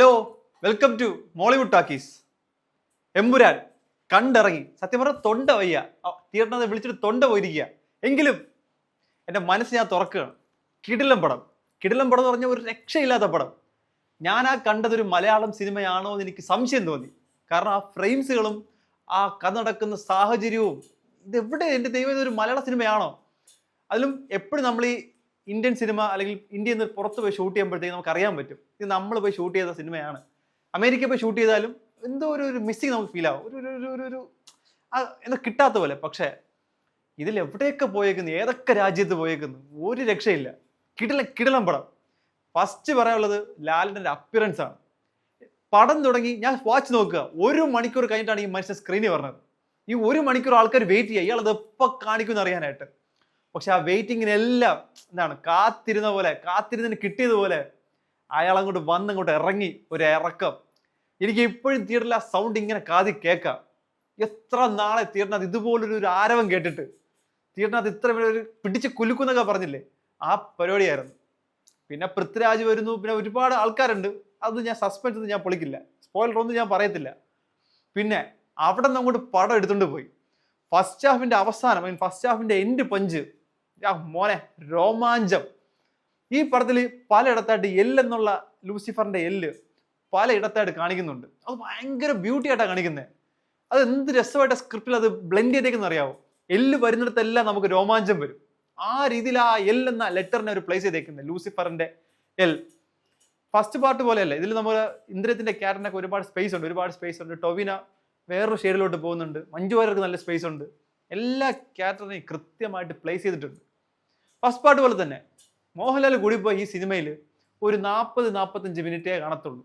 Hello welcome to Mollywood talkies Empuraan കണ്ടിറങ്ങി. സത്യം പറഞ്ഞ തൊണ്ട വയ്യ. തിയേറ്ററിനെ വിളിച്ചിട്ട് തൊണ്ട പോയിരിക്കുക എങ്കിലും എന്റെ മനസ്സ് ഞാൻ തുറക്കുകയാണ്. കിടിലം പടം. കിടിലം പടം എന്ന് പറഞ്ഞാൽ ഒരു രക്ഷയില്ലാത്ത പടം. ഞാൻ ആ കണ്ടതൊരു മലയാളം സിനിമയാണോ എന്ന് എനിക്ക് സംശയം തോന്നി. കാരണം ആ ഫ്രെയിംസുകളും ആ കഥ നടക്കുന്ന സാഹചര്യവും ഇതെവിടെ എന്റെ ദൈവം ഇതൊരു മലയാള സിനിമയാണോ? അതിലും എപ്പോഴും നമ്മൾ ഈ ഇന്ത്യൻ സിനിമ അല്ലെങ്കിൽ ഇന്ത്യയിൽ നിന്ന് പുറത്ത് പോയി ഷൂട്ട് ചെയ്യുമ്പോഴത്തേക്ക് നമുക്ക് അറിയാൻ പറ്റും. ഇത് നമ്മൾ പോയി ഷൂട്ട് ചെയ്ത സിനിമയാണ്. അമേരിക്ക പോയി ഷൂട്ട് ചെയ്താലും എന്തോ ഒരു ഒരു മിസ്സിങ് നമുക്ക് ഫീൽ ആവും. ഒരു ഒരു ഒരു ഒരു എന്താ കിട്ടാത്ത പോലെ. പക്ഷേ ഇതിൽ എവിടെയൊക്കെ പോയേക്കുന്നു? ഏതൊക്കെ രാജ്യത്ത് പോയേക്കുന്നു? ഒരു രക്ഷയില്ല. കിടല കിടിലം പടം. ഫസ്റ്റ് പറയാനുള്ളത് ലാലിന്റെ അപ്പിയറൻസ് ആണ്. പടം തുടങ്ങി ഞാൻ വാച്ച് നോക്കുക. ഒരു മണിക്കൂർ കഴിഞ്ഞിട്ടാണ് ഈ മനുഷ്യൻ സ്ക്രീനിൽ പറഞ്ഞത് ഈ ഒരു മണിക്കൂർ ആൾക്കാർ വെയിറ്റ് ചെയ്യുക. ഇയാൾ അത് എപ്പോൾ കാണിക്കുമെന്ന് അറിയാനായിട്ട്. പക്ഷെ ആ വെയിറ്റിങ്ങിനെല്ലാം എന്താണ് കാത്തിരുന്ന പോലെ കാത്തിരുന്നതിന് കിട്ടിയതുപോലെ അയാൾ അങ്ങോട്ട് വന്ന് അങ്ങോട്ട് ഇറങ്ങി ഒരു ഇറക്കം. എനിക്ക് ഇപ്പോഴും തിയേറ്ററിൽ ആ സൗണ്ട് ഇങ്ങനെ കാതി കേൾക്കാം. എത്ര നാളെ തിയേറ്ററിനകത്ത് ഇതുപോലൊരു ഒരു ആരവം കേട്ടിട്ട്. തിയേറ്ററിനകത്ത് ഇത്ര ഒരു പിടിച്ച് കുലുക്കുന്നൊക്കെ പറഞ്ഞില്ലേ? ആ പരിപാടിയായിരുന്നു. പിന്നെ പൃഥ്വിരാജ് വരുന്നു. പിന്നെ ഒരുപാട് ആൾക്കാരുണ്ട്. അത് ഞാൻ സസ്പെൻസ് ഒന്നും ഞാൻ പൊളിക്കില്ല. സ്പോയിലർ ഒന്നും ഞാൻ പറയത്തില്ല. പിന്നെ അവിടെ നിന്ന് അങ്ങോട്ട് പടം എടുത്തുകൊണ്ട് പോയി. ഫസ്റ്റ് ഹാഫിന്റെ അവസാനം ഫസ്റ്റ് ഹാഫിന്റെ എൻഡ് പഞ്ച് മോനെ രോമാഞ്ചം. ഈ പടത്തിൽ പലയിടത്തായിട്ട് എൽ എന്നുള്ള ലൂസിഫറിന്റെ എല്ല് പലയിടത്തായിട്ട് കാണിക്കുന്നുണ്ട്. അത് ഭയങ്കര ബ്യൂട്ടി ആയിട്ടാണ് കാണിക്കുന്നത് അത് എന്ത് രസമായിട്ട് സ്ക്രിപ്റ്റിൽ അത് ബ്ലെൻഡ് ചെയ്തേക്കെന്ന് അറിയാവോ? എല്ല് വരുന്നിടത്തെല്ലാം നമുക്ക് രോമാഞ്ചം വരും. ആ രീതിയിൽ ആ എൽ എന്ന ലെറ്ററിനെ ഒരു പ്ലേസ് ചെയ്തേക്കുന്നത് ലൂസിഫറിന്റെ എൽ ഫസ്റ്റ് പാർട്ട് പോലെയല്ല. ഇതിൽ നമ്മൾ ഇന്ദ്രത്തിന്റെ ക്യാരറ്റിനൊക്കെ ഒരുപാട് സ്പേസ് ഉണ്ട്. ഒരുപാട് സ്പേസ് ഉണ്ട്. ടൊവിന വേറൊരു ഷെയ്ഡിലോട്ട് പോകുന്നുണ്ട്. മഞ്ജു വാര്യർക്ക് നല്ല സ്പേസ് ഉണ്ട്. എല്ലാ ക്യാരക്ടറിനെയും കൃത്യമായിട്ട് പ്ലേസ് ചെയ്തിട്ടുണ്ട്. ഫസ്റ്റ് പാർട്ട് പോലെ തന്നെ. മോഹൻലാൽ കൂടിപ്പോയി ഈ സിനിമയിൽ ഒരു നാൽപ്പത് നാൽപ്പത്തഞ്ച് മിനിറ്റേ കാണത്തുള്ളൂ.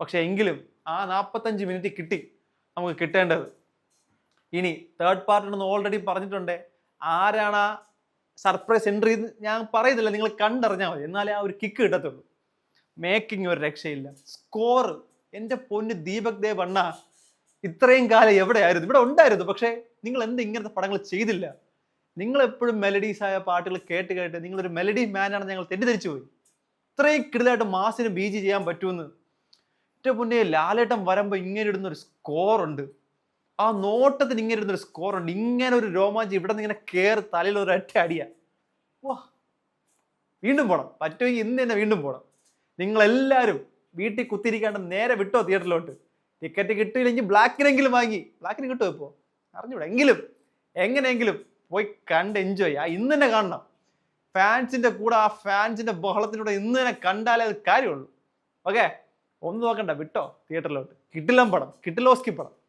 പക്ഷെ എങ്കിലും ആ നാൽപ്പത്തഞ്ച് മിനിറ്റ് കിട്ടി നമുക്ക് കിട്ടേണ്ടത്. ഇനി തേർഡ് പാർട്ട് ഉണ്ടെന്ന് ഓൾറെഡി പറഞ്ഞിട്ടുണ്ട്. ആരാണ് ആ സർപ്രൈസ് എൻട്രി ഞാൻ പറയുന്നില്ല നിങ്ങൾ കണ്ടറിഞ്ഞാൽ മതി. എന്നാലേ ആ ഒരു കിക്ക് കിട്ടത്തുള്ളൂ. മേക്കിംഗ് ഒരു രക്ഷയില്ല. സ്കോർ എന്റെ പൊന്ന് ദീപക് ദേവ് അണ്ണ ഇത്രയും കാലം എവിടെയായിരുന്നു? ഇവിടെ ഉണ്ടായിരുന്നു. പക്ഷേ നിങ്ങൾ എന്ത് ഇങ്ങനത്തെ പടങ്ങൾ ചെയ്തില്ല? നിങ്ങൾ എപ്പോഴും മെലഡീസ് ആയ പാട്ടുകൾ കേട്ട് കേട്ട് നിങ്ങളൊരു മെലഡി മാൻ ആണെന്ന് ഞങ്ങൾ തെറ്റിദ്ധരിച്ചു പോയി ഇത്രയും കിടിലായിട്ട് മാസിന് ബീജി ചെയ്യാൻ പറ്റുമെന്ന്. ഏറ്റവും മുന്നേ ലാലേട്ടൻ വരുമ്പോൾ ഇങ്ങനെ ഇടുന്ന ഒരു സ്കോർ ഉണ്ട് ആ നോട്ടത്തിന് ഇങ്ങനെ ഇടുന്ന ഒരു സ്കോർ ഉണ്ട് ഇങ്ങനെ ഒരു രോമാഞ്ചം ഇവിടെ നിന്ന് ഇങ്ങനെ കയറി തലയിൽ ഒരു ഒറ്റ അടിയ. വാ. വീണ്ടും പോണം. പറ്റുമെങ്കിൽ ഇന്ന് തന്നെ വീണ്ടും പോണം. നിങ്ങളെല്ലാവരും വീട്ടിൽ കുത്തിരിക്കാണ്ട് നേരെ വിട്ടോ തിയേറ്ററിലോട്ട്. ടിക്കറ്റ് കിട്ടിയില്ലെങ്കിൽ ബ്ലാക്കിനെങ്കിലും വാങ്ങി. ബ്ലാക്കിന് കിട്ടുമോ ഇപ്പോൾ അറിഞ്ഞൂടാ? എങ്കിലും. എങ്ങനെയെങ്കിലും പോയി കണ്ട് എൻജോയ് ആ ഇന്ന് തന്നെ കാണണം ഫാൻസിന്റെ കൂടെ ആ ഫാൻസിന്റെ ബഹളത്തിലൂടെ ഇന്ന് തന്നെ കണ്ടാലേ അത് കാര്യമുള്ളൂ. ഓക്കെ ഒന്നും നോക്കണ്ട വിട്ടോ? തിയേറ്ററിലോട്ട് കിട്ടില്ലം പടം. കിട്ടിലോസ്കി പടം.